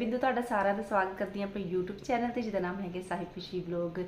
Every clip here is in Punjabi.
ਬਿੰਦੂ ਤੁਹਾਡਾ ਸਾਰਿਆਂ ਦਾ ਸਵਾਗਤ ਕਰਦੀ ਹਾਂ ਆਪਣੇ YouTube ਚੈਨਲ ਤੇ, ਜਿਹਦਾ ਨਾਮ ਹੈਗਾ ਸਾਹਿਬ ਖੁਸ਼ੀ ਵਲੌਗ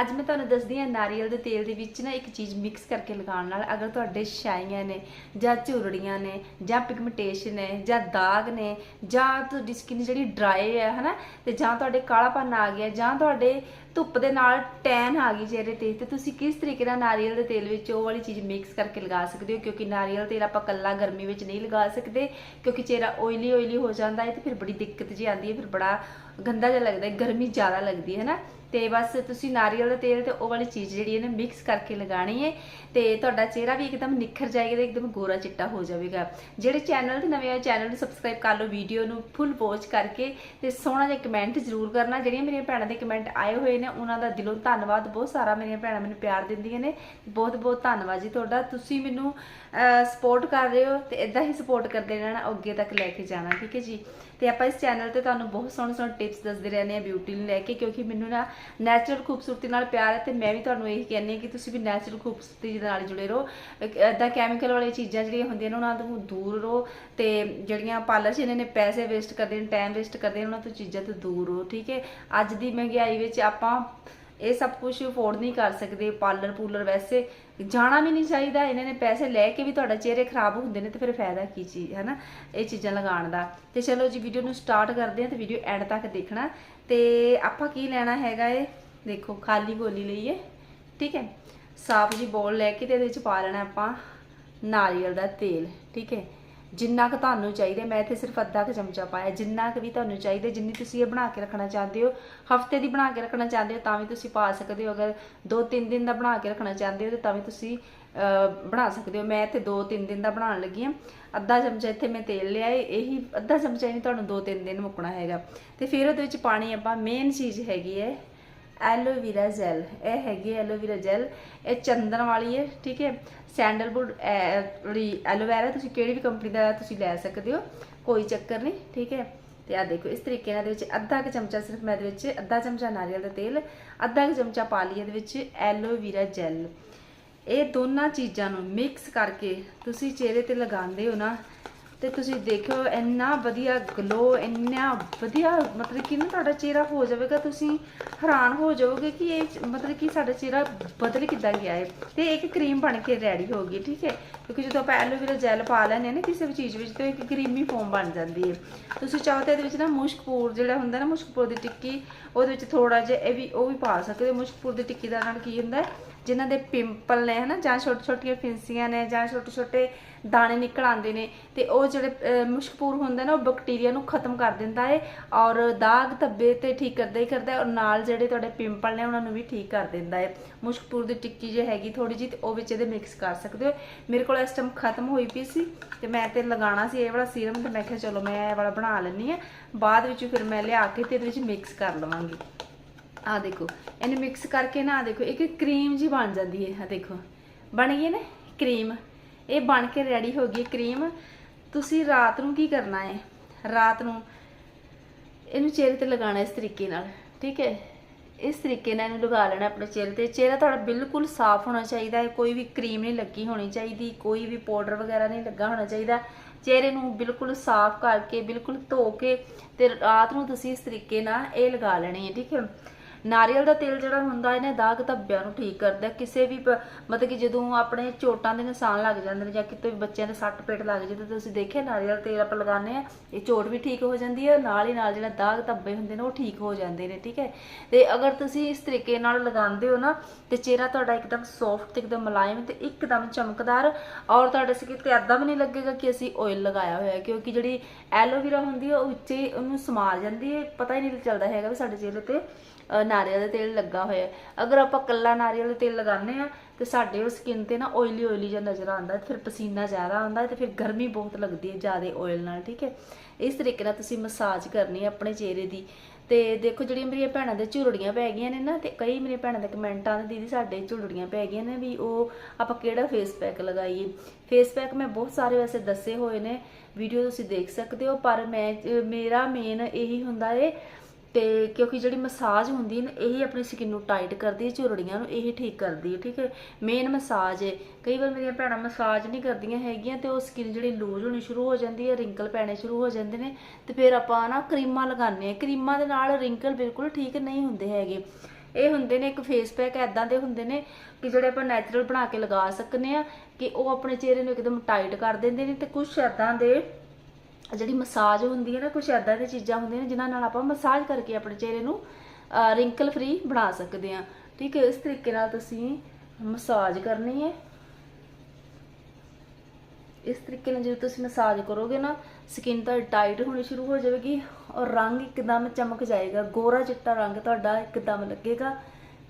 ਅੱਜ ਮੈਂ ਤੁਹਾਨੂੰ ਦੱਸਦੀ ਹਾਂ ਨਾਰੀਅਲ ਦੇ ਤੇਲ ਦੇ ਵਿੱਚ ਨਾ ਇੱਕ ਚੀਜ਼ ਮਿਕਸ ਕਰਕੇ ਲਗਾਉਣ ਨਾਲ ਅਗਰ ਤੁਹਾਡੇ ਛਾਈਆਂ ਨੇ, ਜਾਂ ਝੁਰੜੀਆਂ ਨੇ, ਜਾਂ ਪਿਗਮੈਂਟੇਸ਼ਨ ਹੈ ਜਾਂ ਦਾਗ ਨੇ, ਜਾਂ ਤੁਹਾਡੀ ਸਕਿਨ ਜਿਹੜੀ ਡਰਾਈ ਹੈ, ਹਨਾ? ਤੇ ਜਾਂ ਤੁਹਾਡੇ ਕਾਲਾਪਨ ਆ ਗਿਆ, ਜਾਂ ਤੁਹਾਡੇ ਧੁੱਪ ਦੇ ਨਾਲ ਟੈਨ ਆ ਗਈ ਚਿਹਰੇ ਤੇ ਤੇ। ਤੁਸੀਂ ਕਿਸ ਤਰੀਕੇ ਨਾਲ ਨਾਰੀਅਲ ਦੇ ਤੇਲ ਵਿੱਚ ਉਹ ਵਾਲੀ ਚੀਜ਼ ਮਿਕਸ ਕਰਕੇ ਲਗਾ ਸਕਦੇ ਹੋ? ਕਿਉਂਕਿ ਨਾਰੀਅਲ ਤੇਲ ਆਪਾਂ ਕੱਲਾ ਗਰਮੀ ਵਿੱਚ ਨਹੀਂ ਲਗਾ ਸਕਦੇ, ਕਿਉਂਕਿ ਚਿਹਰਾ ਓਇਲੀ ਓਇਲੀ ਹੋ ਜਾਂਦਾ ਹੈ ਤੇ ਫਿਰ ਬੜੀ ਦਿੱਕਤ ਜੀ ਆਉਂਦੀ ਹੈ, ਫਿਰ ਬੜਾ ਗੰਦਾ ਜਿਹਾ ਲੱਗਦਾ ਹੈ, ਗਰਮੀ ਜ਼ਿਆਦਾ ਲੱਗਦੀ ਹੈ ਨਾ? ਤੇ ਬਸ ਤੁਸੀਂ ਨਾਰੀਅਲ ਦਾ ਤੇਲ ਤੇ ਉਹ ਵਾਲੀ ਚੀਜ਼ ਜਿਹੜੀ ਹੈ ਨਾ ਮਿਕਸ ਕਰਕੇ ਲਗਾਣੀ ਹੈ ਤੇ ਤੁਹਾਡਾ ਚਿਹਰਾ ਵੀ ਇੱਕਦਮ ਨਿਖਰ ਜਾਏਗਾ ਤੇ ਇੱਕਦਮ ਗੋਰਾ ਚਿੱਟਾ ਹੋ ਜਾਵੇਗਾ। ਜਿਹੜੇ ਚੈਨਲ ਤੇ ਨਵੇਂ ਆਏ ਚੈਨਲ ਨੂੰ ਸਬਸਕ੍ਰਾਈਬ ਕਰ ਲਓ ਵੀਡੀਓ ਨੂੰ ਫੁੱਲ ਵਾਚ ਕਰਕੇ ਤੇ ਸੋਹਣਾ ਜਿਹਾ ਕਮੈਂਟ ਜ਼ਰੂਰ ਕਰਨਾ। ਜਿਹੜੀਆਂ ਮੇਰੀਆਂ ਭੈਣਾਂ ਦੇ ਕਮੈਂਟ ਆਏ ਹੋਏ ਨੇ, ਉਹਨਾਂ ਦਾ ਦਿਲੋਂ ਧੰਨਵਾਦ। ਬਹੁਤ ਸਾਰਾ ਮੇਰੀਆਂ ਭੈਣਾਂ ਮੈਨੂੰ ਪਿਆਰ ਦਿੰਦੀਆਂ ਨੇ। ਬਹੁਤ ਬਹੁਤ ਧੰਨਵਾਦ ਜੀ ਤੁਹਾਡਾ। ਤੁਸੀਂ ਮੈਨੂੰ ਸਪੋਰਟ ਕਰ ਰਹੇ ਹੋ ਤੇ ਇਦਾਂ ਹੀ ਸਪੋਰਟ ਕਰਦੇ ਰਹਿਣਾ, ਅੱਗੇ ਤੱਕ ਲੈ ਕੇ ਜਾਣਾ, ਠੀਕ ਹੈ ਜੀ? ਤੇ ਆਪਾਂ ਇਸ ਚੈਨਲ ਤੇ ਤੁਹਾਨੂੰ ਬਹੁਤ ਸੋਹਣੇ ਸੋਹਣੇ ਟਿਪਸ ਦੱਸਦੇ ਰਹਿੰਦੇ ਆ ਬਿਊਟੀ ਨੂੰ ਲੈ ਕੇ, ਕਿਉਂਕਿ ਮੈਨੂੰ ਨਾ ਨੈਚੁਰਲ ਖੂਬਸੂਰਤੀ ਨਾਲ ਪਿਆਰ ਹੈ ਤੇ ਮੈਂ ਵੀ ਤੁਹਾਨੂੰ ਇਹੀ ਕਹਿੰਦੀ ਹਾਂ ਕਿ ਤੁਸੀਂ ਵੀ ਨੈਚੁਰਲ ਖੂਬਸੂਰਤੀ ਦੇ ਨਾਲ ਜੁੜੇ ਰਹੋ। ਇਦਾਂ ਕੈਮੀਕਲ ਵਾਲੀਆਂ ਚੀਜ਼ਾਂ ਜਿਹੜੀਆਂ ਹੁੰਦੀਆਂ ਨੇ, ਉਹਨਾਂ ਤੋਂ ਦੂਰ ਰਹੋ ਤੇ ਜਿਹੜੀਆਂ ਪਾਰਲਰ 'ਚ ਇਹਨਾਂ ਨੇ ਪੈਸੇ ਵੇਸਟ ਕਰਦੇ ਨੇ ਟਾਈਮ ਵੇਸਟ ਕਰਦੇ ਨੇ, ਉਹਨਾਂ ਤੋਂ ਚੀਜ਼ਾਂ ਤੋਂ ਦੂਰ ਰਹੋ, ਠੀਕ ਹੈ? ਅੱਜ ਦੀ ਮਹਿੰਗਾਈ ਵਿੱਚ ਆਪਾਂ ਇਹ ਸਭ ਕੁਝ ਅਫੋਰਡ ਨਹੀਂ ਕਰ ਸਕਦੇ ਪਾਰਲਰ ਪੂਲਰ ਵੈਸੇ ਜਾਣਾ ਵੀ ਨਹੀਂ ਚਾਹੀਦਾ, ਇਹਨਾਂ ਨੇ ਪੈਸੇ ਲੈ ਕੇ ਵੀ ਤੁਹਾਡਾ ਚਿਹਰੇ ਖਰਾਬ ਹੁੰਦੇ ਨੇ ਤੇ ਫਿਰ ਫਾਇਦਾ ਕੀ ਚੀਜ਼ ਹੈ ਨਾ ਇਹ ਚੀਜ਼ਾਂ ਲਗਾਉਣ ਦਾ। ਤੇ ਚਲੋ ਜੀ ਵੀਡੀਓ ਨੂੰ ਸਟਾਰਟ ਕਰਦੇ ਹਾਂ ਤੇ ਵੀਡੀਓ ਐਂਡ ਤੱਕ ਦੇਖਣਾ। ਤੇ ਆਪਾਂ ਕੀ ਲੈਣਾ ਹੈਗਾ ਇਹ? ਦੇਖੋ, ਖਾਲੀ ਗੋਲੀ ਲਈਏ ਠੀਕ ਹੈ? ਸਾਫ਼ ਜੀ ਬੋਲ ਲੈ ਕੇ ਤੇ ਇਹਦੇ ਵਿੱਚ ਪਾ ਲੈਣਾ ਆਪਾਂ ਨਾਰੀਅਲ ਦਾ ਤੇਲ, ਠੀਕ ਹੈ? ਜਿੰਨਾ ਕੁ ਤੁਹਾਨੂੰ ਚਾਹੀਦਾ, ਮੈਂ ਇੱਥੇ ਸਿਰਫ ਅੱਧਾ ਕੁ ਚਮਚਾ ਪਾਇਆ, ਜਿੰਨਾ ਕੁ ਵੀ ਤੁਹਾਨੂੰ ਚਾਹੀਦਾ, ਜਿੰਨੀ ਤੁਸੀਂ ਇਹ ਬਣਾ ਕੇ ਰੱਖਣਾ ਚਾਹੁੰਦੇ ਹੋ, ਹਫ਼ਤੇ ਦੀ ਬਣਾ ਕੇ ਰੱਖਣਾ ਚਾਹੁੰਦੇ ਹੋ ਤਾਂ ਵੀ ਤੁਸੀਂ ਪਾ ਸਕਦੇ ਹੋ, ਅਗਰ 2-3 ਦਿਨ ਦਾ ਬਣਾ ਕੇ ਰੱਖਣਾ ਚਾਹੁੰਦੇ ਹੋ ਤਾਂ ਵੀ ਤੁਸੀਂ ਬਣਾ ਸਕਦੇ ਹੋ। ਮੈਂ ਇੱਥੇ 2-3 ਦਿਨ ਦਾ ਬਣਾਉਣ ਲੱਗੀ ਹਾਂ। ਅੱਧਾ ਚਮਚਾ ਇੱਥੇ ਮੈਂ ਤੇਲ ਲਿਆ ਹੈ ਇਹੀ ਅੱਧਾ ਚਮਚਾ ਹੀ ਤੁਹਾਨੂੰ 2-3 ਦਿਨ ਮੁੱਕਣਾ ਹੈਗਾ। ਤੇ ਫਿਰ ਉਹਦੇ ਵਿੱਚ ਪਾਣੀ ਆਪਾਂ ਮੇਨ ਚੀਜ਼ ਹੈਗੀ ਹੈ ਐਲੋਵੀਰਾ ਜੈਲ ਇਹ ਹੈਗੀ ਐਲੋਵੀਰਾ ਜੈਲ ਇਹ ਚੰਦਨ ਵਾਲੀ ਹੈ, ਠੀਕ ਹੈ। ਸੈਂਡਲਵੁੱਡ ਜਿਹੜੀ ਐਲੋਵੇਰਾ ਤੁਸੀਂ ਕਿਹੜੀ ਵੀ ਕੰਪਨੀ ਦਾ ਤੁਸੀਂ ਲੈ ਸਕਦੇ ਹੋ, ਕੋਈ ਚੱਕਰ ਨਹੀਂ, ਠੀਕ ਹੈ। ਤੇ ਆ ਦੇਖੋ, ਇਸ ਤਰੀਕੇ ਨਾਲ ਦੇ ਵਿੱਚ ਅੱਧਾ ਕੁ ਚਮਚਾ ਸਿਰਫ ਮੈਂ ਇਹਦੇ ਵਿੱਚ, ਅੱਧਾ ਚਮਚਾ ਨਾਰੀਅਲ ਦਾ ਤੇਲ, ਅੱਧਾ ਕੁ ਚਮਚਾ ਪਾ ਲਈ ਇਹਦੇ ਵਿੱਚ ਐਲੋਵੀਰਾ ਜੈਲ ਇਹ ਦੋਨਾਂ ਚੀਜ਼ਾਂ ਨੂੰ ਮਿਕਸ ਕਰਕੇ ਤੁਸੀਂ ਚਿਹਰੇ ਤੇ ਲਗਾਉਂਦੇ ਹੋ ਨਾ ਤੇ ਤੁਸੀਂ ਦੇਖਿਓ, ਇੰਨਾ ਵਧੀਆ ਗਲੋ ਇੰਨਾ ਵਧੀਆ, ਮਤਲਬ ਕਿ ਨਾ ਤੁਹਾਡਾ ਚਿਹਰਾ ਹੋ ਜਾਵੇਗਾ, ਤੁਸੀਂ ਹੈਰਾਨ ਹੋ ਜਾਓਗੇ ਕਿ ਇਹ ਮਤਲਬ ਕਿ ਸਾਡਾ ਚਿਹਰਾ ਬਦਲ ਕਿੱਦਾਂ ਗਿਆ ਹੈ। ਤੇ ਇੱਕ ਕਰੀਮ ਬਣ ਕੇ ਰੈਡੀ ਹੋ ਗਈ, ਠੀਕ ਹੈ? ਕਿਉਂਕਿ ਜਦੋਂ ਆਪਾਂ ਐਲੋਵੇਰਾ ਜੈਲ ਪਾ ਲੈਂਦੇ ਹਾਂ ਨਾ, ਕਿਸੇ ਵੀ ਚੀਜ਼ ਵਿੱਚ, ਤੇ ਇੱਕ ਕਰੀਮੀ ਫੋਮ ਬਣ ਜਾਂਦੀ ਹੈ। ਤੁਸੀਂ ਚਾਹੋ ਤਾਂ ਇਹਦੇ ਵਿੱਚ ਨਾ ਮੁਸ਼ਕਪੂਰ ਜਿਹੜਾ ਹੁੰਦਾ ਨਾ, ਮੁਸ਼ਕਪੂਰ ਦੀ ਟਿੱਕੀ, ਉਹਦੇ ਵਿੱਚ ਥੋੜਾ ਜਿਹਾ ਇਹ ਵੀ, ਉਹ ਵੀ ਪਾ ਸਕਦੇ ਹੋ। ਮੁਸ਼ਕਪੂਰ ਦੀ ਟਿੱਕੀ ਦਾ ਨਾਲ ਕੀ ਹੁੰਦਾ ਜਿਨ੍ਹਾਂ ਦੇ ਪਿੰਪਲ ਨੇ, ਹਨਾ, ਜਾਂ ਛੋਟੇ ਛੋਟੀਆਂ ਫਿੰਸੀਆਂ ਨੇ, ਜਾਂ ਛੋਟੇ ਛੋਟੇ ਦਾਣੇ ਨਿਕਲ ਆਉਂਦੇ ਨੇ, ਤੇ ਉਹ ਜਿਹੜੇ ਮੁਸ਼ਕਪੂਰ ਹੁੰਦਾ ਨਾ, ਉਹ ਬੈਕਟੀਰੀਆ ਨੂੰ ਖਤਮ ਕਰ ਦਿੰਦਾ ਹੈ ਔਰ ਦਾਗ ਧੱਬੇ ਤੇ ਠੀਕ ਕਰਦਾ ਹੀ ਕਰਦਾ ਔਰ ਨਾਲ ਜਿਹੜੇ ਤੁਹਾਡੇ ਪਿੰਪਲ ਨੇ, ਉਹਨਾਂ ਨੂੰ ਵੀ ਠੀਕ ਕਰ ਦਿੰਦਾ ਹੈ ਮੁਸ਼ਕਪੂਰ ਦੀ ਟਿੱਕੀ ਜੇ ਹੈਗੀ ਥੋੜੀ ਜਿਹੀ, ਤੇ ਉਹ ਵਿੱਚ ਇਹਦੇ ਮਿਕਸ ਕਰ ਸਕਦੇ ਹੋ। ਮੇਰੇ ਕੋਲ ਇਸ ਟਾਈਮ ਖਤਮ ਹੋਈ ਪਈ ਸੀ, ਤੇ ਮੈਂ ਤੇ ਲਗਾਉਣਾ ਸੀ ਇਹ ਵਾਲਾ ਸੀਰਮ ਤੇ ਮੈਂ ਕਿਹਾ ਚਲੋ ਮੈਂ ਇਹ ਵਾਲਾ ਬਣਾ ਲੈਣੀ ਆ ਬਾਅਦ ਵਿੱਚ ਫਿਰ ਮੈਂ ਲਿਆ ਕੇ ਤੇ ਇਹਦੇ ਵਿੱਚ ਮਿਕਸ ਕਰ ਲਵਾਂਗੀ। ਆ ਦੇਖੋ, ਇਹਨੇ ਮਿਕਸ ਕਰਕੇ ਨਾ ਆ ਦੇਖੋ, ਇੱਕ ਕਰੀਮ ਜੀ ਬਣ ਜਾਂਦੀ ਹੈ ਆ ਦੇਖੋ। ਬਣ ਗਈ ਨਾ ਕਰੀਮ ਇਹ ਬਣ ਕੇ ਰੈਡੀ ਹੋ ਗਈ ਕਰੀਮ ਤੁਸੀਂ ਰਾਤ ਨੂੰ ਕੀ ਕਰਨਾ ਹੈ? ਰਾਤ ਨੂੰ ਇਹਨੂੰ ਚਿਹਰੇ ਤੇ ਲਗਾਉਣਾ ਇਸ ਤਰੀਕੇ ਨਾਲ, ਠੀਕ ਹੈ? ਇਸ ਤਰੀਕੇ ਨਾਲ ਇਹਨੂੰ ਲਗਾ ਲੈਣਾ ਆਪਣੇ ਚਿਹਰੇ ਤੇ। ਚਿਹਰਾ ਤੁਹਾਡਾ ਬਿਲਕੁਲ ਸਾਫ਼ ਹੋਣਾ ਚਾਹੀਦਾ ਹੈ, ਕੋਈ ਵੀ ਕਰੀਮ ਨਹੀਂ ਲੱਗੀ ਹੋਣੀ ਚਾਹੀਦੀ, ਕੋਈ ਵੀ ਪਾਊਡਰ ਵਗੈਰਾ ਨਹੀਂ ਲੱਗਾ ਹੋਣਾ ਚਾਹੀਦਾ। ਚਿਹਰੇ ਨੂੰ ਬਿਲਕੁਲ ਸਾਫ਼ ਕਰਕੇ, ਬਿਲਕੁਲ ਧੋ ਕੇ ਤੇ ਰਾਤ ਨੂੰ ਤੁਸੀਂ ਇਸ ਤਰੀਕੇ ਨਾਲ ਇਹ ਲਗਾ ਲੈਣੀ ਹੈ, ਠੀਕ ਹੈ? ਨਾਰੀਅਲ ਦਾ ਤੇਲ ਜਿਹੜਾ ਹੁੰਦਾ, ਇਹਨੇ ਦਾਗ ਧੱਬਿਆਂ ਨੂੰ ਠੀਕ ਕਰਦਾ ਕਿਸੇ ਵੀ ਮਤਲਬ ਕਿ ਜਦੋਂ ਆਪਣੇ ਚੋਟਾਂ ਦੇ ਨਿਸ਼ਾਨ ਲੱਗ ਜਾਂਦੇ ਨੇ ਜਾਂ ਕਿਤੇ ਵੀ ਬੱਚਿਆਂ ਦੇ ਸੱਟ ਪੇਟ ਲੱਗ ਜਾਂਦੇ ਤੁਸੀਂ ਦੇਖਿਆ ਨਾਰੀਅਲ ਤੇਲ ਆਪਾਂ ਲਗਾਉਂਦੇ ਆ ਇਹ ਚੋਟ ਵੀ ਠੀਕ ਹੋ ਜਾਂਦੀ ਹੈ, ਨਾਲ ਹੀ ਨਾਲ ਜਿਹੜਾ ਦਾਗ ਧੱਬੇ ਹੁੰਦੇ ਨੇ ਉਹ ਠੀਕ ਹੋ ਜਾਂਦੇ ਨੇ, ਠੀਕ ਹੈ। ਤੇ ਅਗਰ ਤੁਸੀਂ ਇਸ ਤਰੀਕੇ ਨਾਲ ਲਗਾਉਂਦੇ ਹੋ ਨਾ, ਤੇ ਚਿਹਰਾ ਤੁਹਾਡਾ ਇੱਕਦਮ ਸੌਫਟ ਤੇ ਇੱਕਦਮ ਮੁਲਾਇਮ ਤੇ ਇੱਕਦਮ ਚਮਕਦਾਰ, ਔਰ ਤੁਹਾਡੇ ਸਕਿਨ ਤੇ ਏਦਾਂ ਵੀ ਨਹੀਂ ਲੱਗੇਗਾ ਕਿ ਅਸੀਂ ਆਇਲ ਲਗਾਇਆ ਹੋਇਆ, ਕਿਉਂਕਿ ਜਿਹੜੀ ਐਲੋਵੇਰਾ ਹੁੰਦੀ ਹੈ, ਉਹ ਉੱਚੇ ਉਹਨੂੰ ਸਮਾਰ ਜਾਂਦੀ ਹੈ, ਪਤਾ ਹੀ ਨਹੀਂ ਚੱਲਦਾ ਹੈਗਾ ਵੀ ਸਾਡੇ ਚਿਹਰੇ ਤੇ ਨਾਰੀਅਲ ਦਾ ਤੇਲ ਲੱਗਾ ਹੋਇਆ ਅਗਰ ਆਪਾਂ ਕੱਲਾ ਨਾਰੀਅਲ ਦਾ ਤੇਲ ਲਗਾਉਂਦੇ ਆ ਤੇ ਸਾਡੇ ਉਹ ਸਕਿਨ ਤੇ ਨਾ ਆਇਲੀ ਆਇਲੀ ਜਿਹਾ ਨਜ਼ਰ ਆਉਂਦਾ ਫਿਰ ਪਸੀਨਾ ਜ਼ਿਆਦਾ ਆਉਂਦਾ ਤੇ ਫਿਰ ਗਰਮੀ ਬਹੁਤ ਲੱਗਦੀ ਹੈ ਜ਼ਿਆਦਾ ਆਇਲ ਨਾਲ, ਠੀਕ ਹੈ। ਇਸ ਤਰੀਕੇ ਨਾਲ ਤੁਸੀਂ ਮਸਾਜ ਕਰਨੀ ਹੈ ਆਪਣੇ ਚਿਹਰੇ ਦੀ। ਤੇ ਦੇਖੋ ਜਿਹੜੀਆਂ ਮੇਰੀਆਂ ਭੈਣਾਂ ਦੇ ਝੁਰੜੀਆਂ ਪੈ ਗਈਆਂ ਨੇ ਨਾ, ਤੇ ਕਈ ਮੇਰੀਆਂ ਭੈਣਾਂ ਦੇ ਕਮੈਂਟ ਆਉਂਦੇ ਦੀਦੀ ਸਾਡੇ ਝੁਰੜੀਆਂ ਪੈ ਗਈਆਂ ਨੇ ਵੀ ਉਹ ਆਪਾਂ ਕਿਹੜਾ ਫੇਸ ਪੈਕ ਲਗਾਈਏ। ਫੇਸ ਪੈਕ ਮੈਂ ਬਹੁਤ ਸਾਰੇ ਵੈਸੇ ਦੱਸੇ ਹੋਏ ਨੇ ਵੀਡੀਓ ਤੁਸੀਂ ਦੇਖ ਸਕਦੇ ਹੋ, ਪਰ ਮੈਂ, ਮੇਰਾ ਮੇਨ ਇਹੀ ਹੁੰਦਾ ਏ ਤੇ ਕਿਉਂਕਿ ਜਿਹੜੀ ਮਸਾਜ ਹੁੰਦੀ ਹੈ ਨਾ, ਇਹ ਆਪਣੀ ਸਕਿਨ ਨੂੰ ਟਾਈਟ ਕਰਦੀ ਹੈ, ਝੁਰੜੀਆਂ ਨੂੰ ਇਹ ਠੀਕ ਕਰਦੀ ਹੈ, ਠੀਕ ਹੈ? ਮੇਨ ਮਸਾਜ ਹੈ। ਕਈ ਵਾਰ ਮੇਰੀਆਂ ਭੈਣਾਂ ਮਸਾਜ ਨਹੀਂ ਕਰਦੀਆਂ ਹੈਗੀਆਂ ਤੇ ਉਹ ਸਕਿਨ ਜਿਹੜੀ ਲੂਜ਼ ਹੋਣੀ ਸ਼ੁਰੂ ਹੋ ਜਾਂਦੀ ਹੈ ਰਿੰਕਲ ਪੈਣੇ ਸ਼ੁਰੂ ਹੋ ਜਾਂਦੇ ਨੇ ਤੇ ਫਿਰ ਆਪਾਂ ਨਾ ਕਰੀਮਾਂ ਲਗਾਉਂਦੇ ਆ ਕਰੀਮਾਂ ਦੇ ਨਾਲ ਰਿੰਕਲ ਬਿਲਕੁਲ ਠੀਕ ਨਹੀਂ ਹੁੰਦੇ ਹੈਗੇ। ਇਹ ਹੁੰਦੇ ਨੇ ਇੱਕ ਫੇਸ ਪੈਕ ਐਦਾਂ ਦੇ ਹੁੰਦੇ ਨੇ ਕਿ ਜਿਹੜੇ ਆਪਾਂ ਨੈਚੁਰਲ ਬਣਾ ਕੇ ਲਗਾ ਸਕਨੇ ਆ ਕਿ ਉਹ ਆਪਣੇ ਚਿਹਰੇ ਨੂੰ ਇੱਕਦਮ ਟਾਈਟ ਕਰ ਦਿੰਦੇ ਨੇ ਤੇ ਕੁਝ ਐਦਾਂ ਦੇ ਜਿਹੜੀ ਮਸਾਜ ਹੁੰਦੀ ਹੈ ਨਾ ਕੁਝ ਐਦਾਂ ਦੀਆਂ ਚੀਜ਼ਾਂ ਹੁੰਦੀਆਂ ਨੇ ਜਿਨ੍ਹਾਂ ਨਾਲ ਆਪਾਂ ਮਸਾਜ ਕਰਕੇ ਆਪਣੇ ਚਿਹਰੇ ਨੂੰ ਰਿੰਕਲ ਫ੍ਰੀ ਬਣਾ ਸਕਦੇ ਆ ਠੀਕ ਹੈ, ਇਸ ਤਰੀਕੇ ਨਾਲ ਤੁਸੀਂ ਮਸਾਜ ਕਰਨੀ ਹੈ। ਇਸ ਤਰੀਕੇ ਨਾਲ ਜਦੋਂ ਤੁਸੀਂ ਮਸਾਜ ਕਰੋਗੇ ਨਾ ਸਕਿਨ ਤੁਹਾਡੀ ਟਾਈਟ ਹੋਣੀ ਸ਼ੁਰੂ ਹੋ ਜਾਵੇਗੀ ਔਰ ਰੰਗ ਇੱਕਦਮ ਚਮਕ ਜਾਏਗਾ। ਗੋਰਾ ਚਿੱਟਾ ਰੰਗ ਤੁਹਾਡਾ ਇੱਕਦਮ ਲੱਗੇਗਾ।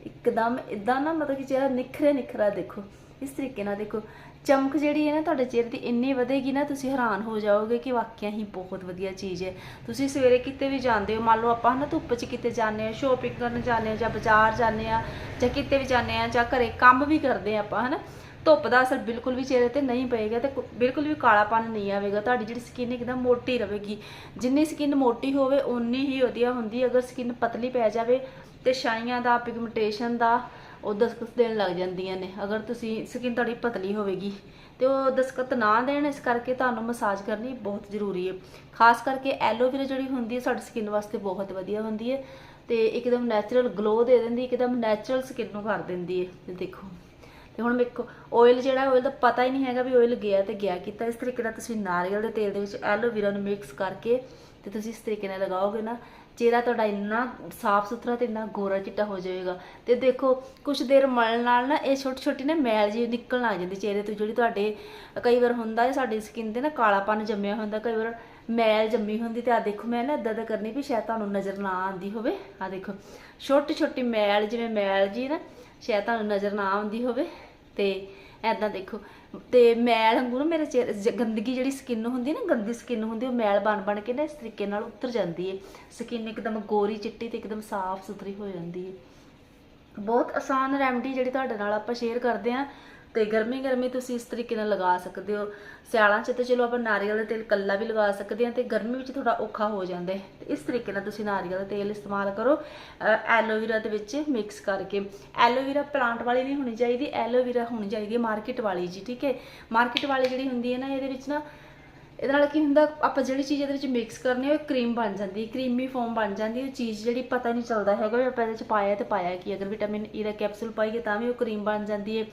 ਇੱਕਦਮ ਇਦਾਂ ਨਾ ਮਤਲਬ ਕਿ ਚਿਹਰਾ ਨਿਖਰੇ ਨਿਖਰਾ ਦੇਖੋ। ਇਸ ਤਰੀਕੇ ਨਾਲ ਦੇਖੋ। ਚਮਕ ਜਿਹੜੀ ਹੈ ਨਾ ਤੁਹਾਡੇ ਚਿਹਰੇ ਦੀ ਇੰਨੀ ਵਧੇਗੀ ਨਾ ਤੁਸੀਂ ਹੈਰਾਨ ਹੋ ਜਾਓਗੇ ਕਿ ਵਾਕਿਆ ਹੀ ਬਹੁਤ ਵਧੀਆ ਚੀਜ਼ ਹੈ। ਤੁਸੀਂ ਸਵੇਰੇ ਕਿਤੇ ਵੀ ਜਾਂਦੇ ਹੋ, ਮੰਨ ਲਓ ਆਪਾਂ ਨਾ ਧੁੱਪ 'ਚ ਕਿਤੇ ਜਾਂਦੇ ਆ ਸ਼ੋਪਿੰਗ ਕਰਨ ਜਾਂਦੇ ਆ ਜਾਂ ਬਾਜ਼ਾਰ ਜਾਂਦੇ ਆ ਜਾਂ ਕਿਤੇ ਵੀ ਜਾਂਦੇ ਆ ਜਾਂ ਘਰੇ ਕੰਮ ਵੀ ਕਰਦੇ ਆ ਆਪਾਂ, ਹਨਾ। ਧੁੱਪ ਦਾ ਅਸਰ ਬਿਲਕੁਲ ਵੀ ਚਿਹਰੇ ਤੇ ਨਹੀਂ ਪਏਗਾ ਤੇ ਬਿਲਕੁਲ ਵੀ ਕਾਲਾਪਨ ਨਹੀਂ ਆਵੇਗਾ। ਤੁਹਾਡੀ ਜਿਹੜੀ ਸਕਿਨ ਇੱਕਦਮ ਮੋਟੀ ਰਹੇਗੀ। ਜਿੰਨੀ ਸਕਿਨ ਮੋਟੀ ਹੋਵੇ, ਓਨੀ ਹੀ ਵਧੀਆ ਹੁੰਦੀ ਅਗਰ ਸਕਿਨ ਪਤਲੀ ਪੈ ਜਾਵੇ ਤੇ ਛਾਈਆਂ ਦਾ ਪਿਗਮੈਂਟੇਸ਼ਨ ਦਾ ਉਹ ਦਸਕਤ ਦੇਣ ਲੱਗ ਜਾਂਦੀਆਂ ਨੇ। ਅਗਰ ਤੁਸੀਂ ਸਕਿਨ ਤੁਹਾਡੀ ਪਤਲੀ ਹੋਵੇਗੀ ਤੇ ਉਹ ਦਸਕਤ ਨਾ ਦੇਣ, ਇਸ ਕਰਕੇ ਤੁਹਾਨੂੰ ਮਸਾਜ ਕਰਨੀ ਬਹੁਤ ਜ਼ਰੂਰੀ ਹੈ। ਖਾਸ ਕਰਕੇ ਐਲੋਵੇਰਾ ਜਿਹੜੀ ਹੁੰਦੀ ਹੈ, ਸਾਡੀ ਸਕਿਨ ਵਾਸਤੇ ਬਹੁਤ ਵਧੀਆ ਹੁੰਦੀ ਹੈ ਤੇ ਇੱਕਦਮ ਨੈਚੁਰਲ ਗਲੋ ਦੇ ਦਿੰਦੀ, ਇੱਕਦਮ ਨੈਚੁਰਲ ਸਕਿਨ ਨੂੰ ਕਰ ਦਿੰਦੀ ਹੈ। ਤੇ ਦੇਖੋ। ਤੇ ਹੁਣ ਮੇਰੇ ਕੋ ਆਇਲ ਜਿਹੜਾ ਆਇਲ ਦਾ ਪਤਾ ਹੀ ਨਹੀਂ ਹੈਗਾ ਵੀ ਆਇਲ ਗਿਆ ਤੇ ਗਿਆ ਕੀਤਾ ਇਸ ਤਰੀਕੇ ਨਾਲ ਤੁਸੀਂ ਨਾਰੀਅਲ ਦੇ ਤੇਲ ਦੇ ਵਿੱਚ ਐਲੋਵੇਰਾ ਨੂੰ ਮਿਕਸ ਕਰਕੇ ਤੇ ਤੁਸੀਂ ਇਸ ਤਰੀਕੇ ਨਾਲ ਲਗਾਓਗੇ ਨਾ ਚਿਹਰਾ ਤੁਹਾਡਾ ਇੰਨਾ ਸਾਫ਼ ਸੁਥਰਾ ਤੇ ਇੰਨਾ ਗੋਰਾ ਚਿੱਟਾ ਹੋ ਜਾਏਗਾ ਤੇ ਦੇਖੋ ਕੁਝ ਦੇਰ ਮਲਣ ਨਾਲ ਨਾ ਇਹ ਛੋਟੀ ਛੋਟੀ ਨਾ ਮੈਲ ਜੀ ਨਿਕਲਣ ਆ ਜਾਂਦੀ ਚਿਹਰੇ ਤੋਂ, ਜਿਹੜੀ ਤੁਹਾਡੇ ਕਈ ਵਾਰ ਹੁੰਦਾ ਹੈ ਸਾਡੀ ਸਕਿਨ ਤੇ ਨਾ ਕਾਲਾਪਨ ਜੰਮਿਆ ਹੁੰਦਾ, ਕਈ ਵਾਰ ਮੈਲ ਜੰਮੀ ਹੁੰਦੀ ਤੇ ਆ ਦੇਖੋ, ਮੈਂ ਨਾ ਇਦਾਂ ਦਾ ਕਰਨੀ ਵੀ ਸ਼ਾਇਦ ਤੁਹਾਨੂੰ ਨਜ਼ਰ ਨਾ ਆਉਂਦੀ ਹੋਵੇ। ਆ ਦੇਖੋ ਛੋਟੀ ਛੋਟੀ ਮੈਲ, ਜਿਵੇਂ ਮੈਲ ਜੀ ਨਾ, ਸ਼ਾਇਦ ਤੁਹਾਨੂੰ ਨਜ਼ਰ ਨਾ ਆਉਂਦੀ ਹੋਵੇ। ਤੇ ਐਦਾਂ ਦੇਖੋ। ਤੇ ਮੈਲ ਵਾਂਗੂ ਨਾ ਮੇਰੇ ਚਿਹਰੇ ਜ- ਗੰਦਗੀ ਜਿਹੜੀ ਸਕਿਨ ਹੁੰਦੀ ਨਾ, ਗੰਦੀ ਸਕਿਨ ਹੁੰਦੀ, ਉਹ ਮੈਲ ਬਣ ਬਣ ਕੇ ਨਾ ਇਸ ਤਰੀਕੇ ਨਾਲ ਉਤਰ ਜਾਂਦੀ ਹੈ ਸਕਿਨ ਇੱਕਦਮ ਗੋਰੀ ਚਿੱਟੀ ਤੇ ਇੱਕਦਮ ਸਾਫ਼ ਸੁਥਰੀ ਹੋ ਜਾਂਦੀ ਹੈ ਬਹੁਤ ਆਸਾਨ ਰੈਮਡੀ ਜਿਹੜੀ ਤੁਹਾਡੇ ਨਾਲ ਆਪਾਂ ਸ਼ੇਅਰ ਕਰਦੇ ਹਾਂ ਤੇ ਗਰਮੀ ਗਰਮੀ ਤੁਸੀਂ ਇਸ ਤਰੀਕੇ ਨਾਲ ਲਗਾ ਸਕਦੇ ਹੋ। ਸਿਆਲਾਂ 'ਚ ਤੇ ਚਲੋ ਆਪਾਂ ਨਾਰੀਅਲ ਦਾ ਤੇਲ ਕੱਲਾ ਵੀ ਲਗਾ ਸਕਦੇ ਹਾਂ ਤੇ ਗਰਮੀ ਵਿੱਚ ਥੋੜਾ ਔਖਾ ਹੋ ਜਾਂਦਾ ਹੈ। ਤੇ ਇਸ ਤਰੀਕੇ ਨਾਲ ਤੁਸੀਂ ਨਾਰੀਅਲ ਦਾ ਤੇਲ ਇਸਤੇਮਾਲ ਕਰੋ। ਐਲੋਵੇਰਾ ਦੇ ਵਿੱਚ ਮਿਕਸ ਕਰਕੇ। ਐਲੋਵੇਰਾ ਪਲਾਂਟ ਵਾਲੀ ਨਹੀਂ ਹੋਣੀ ਚਾਹੀਦੀ, ਐਲੋਵੇਰਾ ਹੋਣੀ ਚਾਹੀਦੀ ਹੈ ਮਾਰਕੀਟ ਵਾਲੀ ਜੀ, ਠੀਕ ਹੈ? ਮਾਰਕੀਟ ਵਾਲੀ ਜਿਹੜੀ ਹੁੰਦੀ ਹੈ ਨਾ, ਇਹਦੇ ਵਿੱਚ ਨਾ ਇਹਦੇ ਨਾਲ ਕੀ ਹੁੰਦਾ, ਆਪਾਂ ਜਿਹੜੀ ਚੀਜ਼ ਇਹਦੇ ਵਿੱਚ ਮਿਕਸ ਕਰਨੀ ਉਹ ਕਰੀਮ ਬਣ ਜਾਂਦੀ ਕਰੀਮੀ ਫੋਮ ਬਣ ਜਾਂਦੀ ਉਹ ਚੀਜ਼ ਜਿਹੜੀ ਪਤਾ ਨਹੀਂ ਚੱਲਦਾ ਹੈਗਾ ਵੀ ਆਪਾਂ ਇਹਦੇ ਵਿੱਚ ਪਾਇਆ ਤੇ ਪਾਇਆ ਕੀ, ਅਗਰ ਵਿਟਾਮਿਨ ਈ e ਦਾ ਕੈਪਸੂਲ ਪਾਈਏ ਤਾਂ ਵੀ ਉਹ ਕਰੀਮ ਬਣ ਜਾਂਦੀ ਹੈ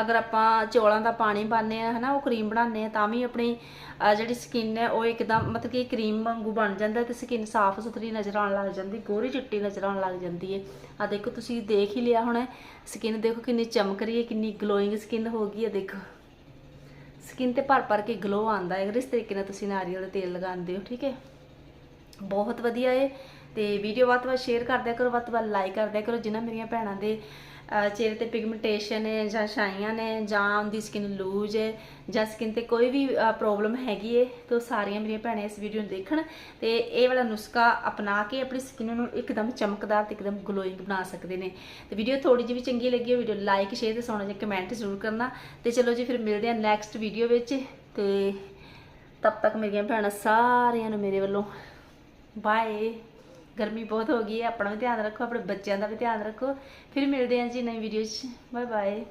ਅਗਰ ਆਪਾਂ ਚੌਲਾਂ ਦਾ ਪਾਣੀ ਪਾਉਂਦੇ ਆ, ਹਨਾ, ਉਹ ਕਰੀਮ ਬਣਾਉਂਦੇ ਆ, ਤਾਂ ਵੀ ਆਪਣੀ ਜਿਹੜੀ ਸਕਿਨ ਹੈ, ਉਹ ਇੱਕਦਮ ਮਤਲਬ ਕਿ ਕਰੀਮ ਵਾਂਗੂ ਬਣ ਜਾਂਦਾ ਤੇ ਸਕਿਨ ਸਾਫ਼ ਸੁਥਰੀ ਨਜ਼ਰ ਆਉਣ ਲੱਗ ਜਾਂਦੀ, ਗੋਰੀ ਚਿੱਟੀ ਨਜ਼ਰ ਆਉਣ ਲੱਗ ਜਾਂਦੀ ਹੈ ਆ ਦੇਖੋ, ਤੁਸੀਂ ਦੇਖ ਹੀ ਲਿਆ ਹੁਣ ਸਕਿਨ ਦੇਖੋ ਕਿੰਨੀ ਚਮਕ ਰਹੀ ਹੈ ਕਿੰਨੀ ਗਲੋਇੰਗ ਸਕਿਨ ਹੋ ਗਈ ਹੈ ਦੇਖੋ। ਸਕਿਨ ਤੇ ਭਰ ਭਰ ਕੇ ਗਲੋ ਆਉਂਦਾ ਹੈ। ਅਗਰ ਇਸ ਤਰੀਕੇ ਨਾਲ ਤੁਸੀਂ ਨਾਰੀਅਲ ਦਾ ਤੇਲ ਲਗਾਉਂਦੇ ਹੋ, ਠੀਕ ਹੈ? ਬਹੁਤ ਵਧੀਆ ਏ। ਤੇ ਵੀਡੀਓ ਵੱਧ ਤੋਂ ਵੱਧ ਸ਼ੇਅਰ ਕਰਦਿਆ ਕਰੋ, ਵੱਧ ਤੋਂ ਵੱਧ ਲਾਈਕ ਕਰਦਿਆ ਕਰੋ, ਜਿਨ੍ਹਾਂ ਮੇਰੀਆਂ ਭੈਣਾਂ ਦੇ ਚਿਹਰੇ ਤੇ ਪਿਗਮੈਂਟੇਸ਼ਨ ਹੈ ਜਾਂ ਛਾਈਆਂ ਨੇ ਜਾਂ ਉਹਦੀ ਸਕਿਨ ਲੂਜ ਹੈ ਜਾਂ ਸਕਿਨ ਤੇ ਕੋਈ ਵੀ ਪ੍ਰੋਬਲਮ ਹੈਗੀ ਹੈ, ਤਾਂ ਉਹ ਸਾਰੀਆਂ ਮੇਰੀਆਂ ਭੈਣਾਂ ਇਸ ਵੀਡੀਓ ਨੂੰ ਦੇਖਣ ਤੇ ਇਹ ਵਾਲਾ ਨੁਸਖਾ ਅਪਣਾ ਕੇ ਆਪਣੀ ਸਕਿਨ ਨੂੰ ਇੱਕਦਮ ਚਮਕਦਾਰ ਤੇ ਇੱਕਦਮ ਗਲੋਇੰਗ ਬਣਾ ਸਕਦੇ ਨੇ। ਤੇ ਵੀਡੀਓ ਥੋੜੀ ਜਿਹੀ ਵੀ ਚੰਗੀ ਲੱਗੀ ਵੀਡੀਓ ਲਾਈਕ ਸ਼ੇਅਰ ਤੇ ਸੋਹਣਾ ਜਿਹਾ ਕਮੈਂਟ ਜ਼ਰੂਰ ਕਰਨਾ। ਤੇ ਚਲੋ ਜੀ, ਫਿਰ ਮਿਲਦੇ ਹਾਂ ਨੈਕਸਟ ਵੀਡੀਓ ਵਿੱਚ। ਤੇ ਤਬ ਤੱਕ ਮੇਰੀਆਂ ਭੈਣਾਂ ਸਾਰਿਆਂ ਨੂੰ ਮੇਰੇ ਵੱਲੋਂ ਬਾਏ ਗਰਮੀ ਬਹੁਤ ਹੋ ਗਈ ਹੈ, ਆਪਣਾ ਵੀ ਧਿਆਨ ਰੱਖੋ, ਆਪਣੇ ਬੱਚਿਆਂ ਦਾ ਵੀ ਧਿਆਨ ਰੱਖੋ। ਫਿਰ ਮਿਲਦੇ ਹਾਂ ਜੀ ਨਵੀਂ ਵੀਡੀਓ 'ਚ। Bye bye